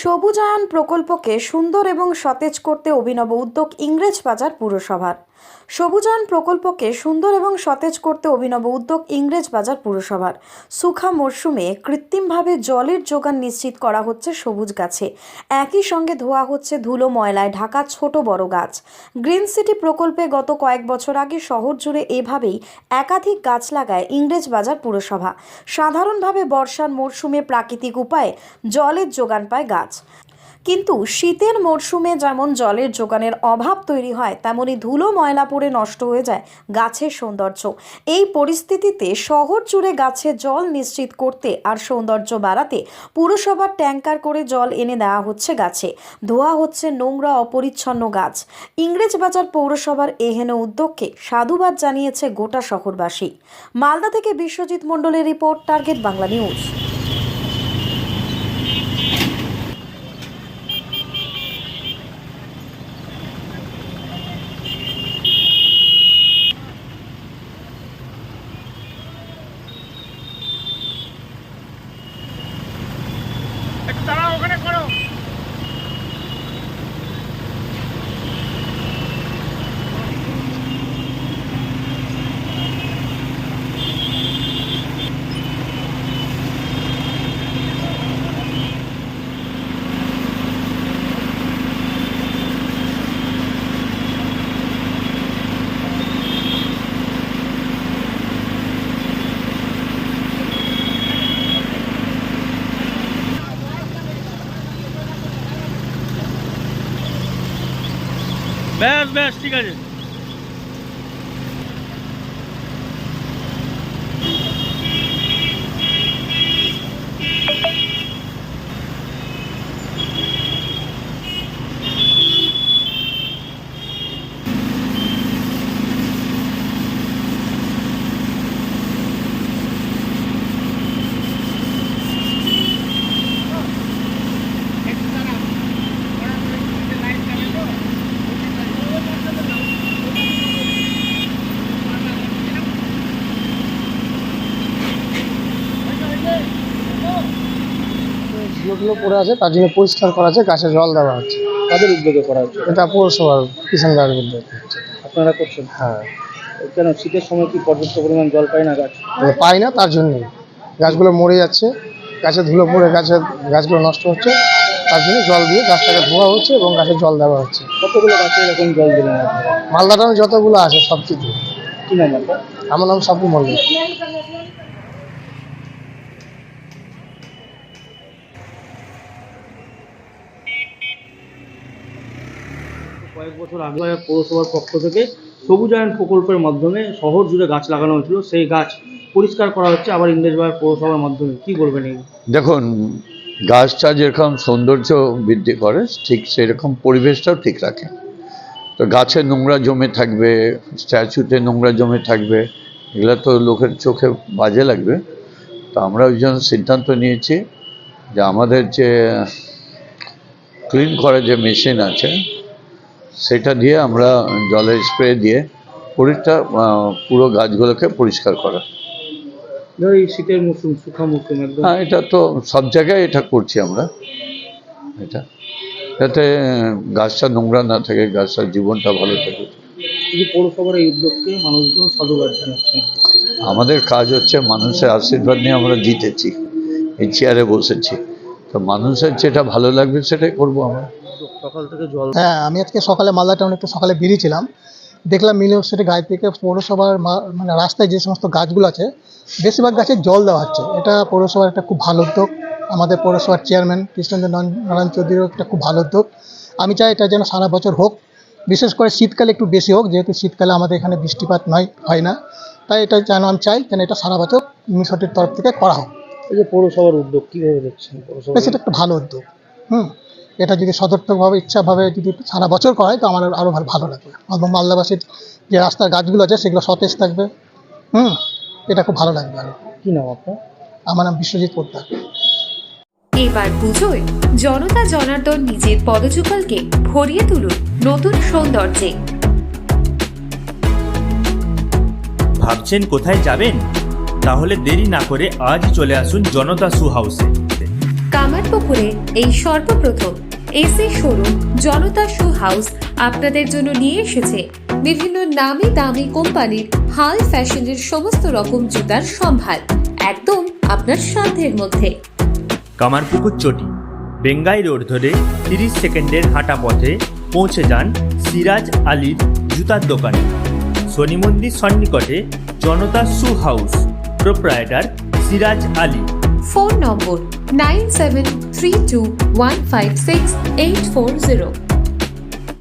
সবুজায়ন প্রকল্পকে সুন্দর এবং সতেজ করতে অভিনব উদ্যোগ ইংরেজ বাজার পুরসভার। সবুজায়ন প্রকল্পকে সুন্দর এবং সতেজ করতে অভিনব উদ্যোগ ইংরেজ বাজার পুরসভার। সুখা মরশুমে কৃত্রিমভাবে জলের যোগান নিশ্চিত করা হচ্ছে সবুজ গাছে। একই সঙ্গে ধোয়া হচ্ছে ধুলো ময়লায় ঢাকা ছোট বড় গাছ। গ্রিন সিটি প্রকল্পে গত কয়েক বছর আগে শহর জুড়ে এভাবেই একাধিক গাছ লাগায় ইংরেজ বাজার পুরসভা। সাধারণভাবে বর্ষার মরশুমে প্রাকৃতিক উপায়ে জলের যোগান পায় গাছ। কিন্তু শীতের মরশুমে যেমন জলের যোগানের অভাব তৈরি হয়, তেমনি ধুলো ময়লা পড়ে নষ্ট হয়ে যায় গাছের সৌন্দর্য। এই পরিস্থিতিতে শহর জুড়ে গাছে জল নিশ্চিত করতে আর সৌন্দর্য বাড়াতে পুরসভার ট্যাঙ্কার করে জল এনে দেওয়া হচ্ছে গাছে। ধোয়া হচ্ছে নোংরা অপরিচ্ছন্ন গাছ। ইংরেজবাজার পৌরসভার এহেন উদ্যোগকে সাধুবাদ জানিয়েছে গোটা শহরবাসী। মালদা থেকে বিশ্বজিৎ মণ্ডলের report, target Bangla news. Beyaz beyaz çıkacak. আছে ধুলোগুলো পড়ে আছে তার জন্য পরিষ্কার করা আছে গাছে জল দেওয়া হচ্ছে। তাদের উদ্যোগে করা হচ্ছে? এটা পৌরসভার কিষান গাড়ির উদ্যোগ। আপনারা করছেন? হ্যাঁ। কেন শীতের সময় কি পর্যাপ্ত পরিমাণ জল পায় না গাছ? পাই না তার জন্যই। গাছগুলো মরে যাচ্ছে গাছে ধুলো পড়ে গাছে গাছগুলো নষ্ট হচ্ছে তার জন্য জল দিয়ে গাছটাকে ধোয়া হচ্ছে এবং গাছে জল দেওয়া হচ্ছে। কতগুলো গাছে এরকম জল দিলেন আপনারা? মালদা টাউনে যতগুলো আছে সব কিছু। কি নাম আমার নাম সাপু মল্লিক। কয়েক বছর আগে পৌরসভার পক্ষ থেকে সবুজায়ন প্রকল্পের মাধ্যমে শহর জুড়ে গাছ লাগানো হয়েছিল। সেই গাছ পরিষ্কার করা হচ্ছে আবার ইংরেজবাজার পৌরসভার মাধ্যমে। কি বলবেন দেখুন, গাছটা যেরকম সৌন্দর্য বৃদ্ধি করে, ঠিক সেরকম পরিবেশটাও ঠিক রাখে। তো গাছে নোংরা জমে থাকবে, স্ট্যাচুতে নোংরা জমে থাকবে, এগুলো তো লোকের চোখে বাজে লাগবে। তো আমরা ওই জন্য সিদ্ধান্ত নিয়েছি যে আমাদের যে ক্লিন করার যে মেশিন আছে সেটা দিয়ে আমরা জলের স্প্রে দিয়ে আহ, পুরো গাছগুলোকে পরিষ্কার করা। এই শীতের মৌসুম শুখা মৌসুম একদম। হ্যাঁ এটা তো সব জায়গায় এটা করছি আমরা। এটা যাতে গাছটা নোংরা না থাকে গাছটার জীবনটা ভালো থাকে। পৌরসভার এই উদ্যোগকে মানুষজন সাধুবাদ জানাচ্ছেন। আমাদের কাজ হচ্ছে মানুষের আশীর্বাদ নিয়ে আমরা জিতেছি এই চেয়ারে বসেছি। তো মানুষের যেটা ভালো লাগবে সেটাই করব আমরা। সকাল থেকে জল হ্যাঁ আমি আজকে সকালে মালদা টাউনে একটু সকালে বেরিয়েছিলাম। দেখলাম মিল ইউনিভার্সিটি গাছ থেকে পৌরসভার মানে রাস্তায় যে সমস্ত গাছগুলো আছে বেশিরভাগ গাছে জল দেওয়া হচ্ছে। এটা পৌরসভার একটা খুব ভালো উদ্যোগ। আমাদের পৌরসভার চেয়ারম্যান কৃষ্ণেন্দ্র নারায়ণ চৌধুরীর একটা খুব ভালো উদ্যোগ। আমি চাই এটা যেন সারা বছর হোক। বিশেষ করে শীতকালে একটু বেশি হোক যেহেতু শীতকালে আমাদের এখানে বৃষ্টিপাত নয় হয় না। তাই এটা যেন আমি চাই যেন এটা সারা বছর ইউনিভার্সিটির তরফ থেকে করা হোক। এই যে পৌরসভার উদ্যোগ কীভাবে দেখছেন? পৌরসভা বেশ একটা ভালো উদ্যোগ। হুম। এটা যদি সদর্থকভাবে ইচ্ছাভাবে যদি সারা বছর করা হয় তো আমার আরও ভালো লাগবে। এবং মালদাবাসীর যে রাস্তার গাছগুলো আছে সেগুলো সতেজ থাকবে। হুম? এটা খুব ভালো লাগবে আরও কি নাম আপনার? আমার নাম বিশ্বজিৎ পোদ্দার। এবার পুজোয় জনতা জনার্দন নিজের পদযুগলকে ভরিয়ে তুলুন নতুন সৌন্দর্যে। ভাবছেন কোথায় যাবেন? তাহলে দেরি না করে আজ চলে আসুন জনতা সু হাউসে। কামারপুকুরে এই সর্বপ্রথম AC showroom, Janata shoe house আপনাদের জন্য নিয়ে এসেছে বিভিন্ন নামি দামি কোম্পানির হাল ফ্যাশনের সমস্ত রকম জুতার সম্ভার, একদম আপনার সাধ্যের মধ্যে। কামারপুকুর চটি, বেঙ্গাই রোড ধরে তিরিশ সেকেন্ডের হাঁটা পথে পৌঁছে যান সিরাজ আলীর জুতার দোকানে। শনি মন্দির সন্নিকটে Janata shoe house, proprietor Siraj Ali. phone number nine seven three two one five six eight four zero